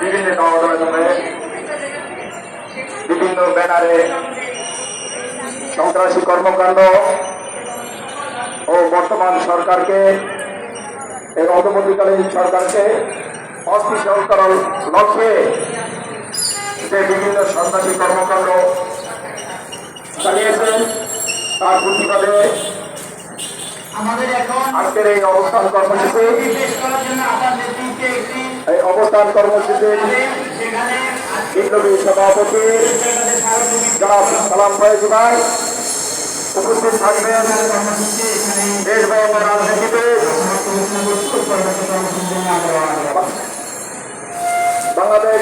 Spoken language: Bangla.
বিভিন্ন সংগঠনে বিভিন্ন ব্যানারে সন্ত্রাসী কর্মকাণ্ড ও বর্তমান সরকারকে এই অন্তর্বর্তীকালীন সরকারকে অস্থিতিশীল করার লক্ষ্যে সে বিভিন্ন সন্ত্রাসী কর্মকাণ্ড চালিয়েছেন তার প্রতিবাদে আজকের এই অবস্থান কর্মসূচি এই অবস্থান কর্মসূচিতে বিপ্লবী সভাপতি যারা সালাম ফয়েজ ভাই উপস্থিত থাকবেন। দেশবঙ্গ রাজনীতিতে বাংলাদেশ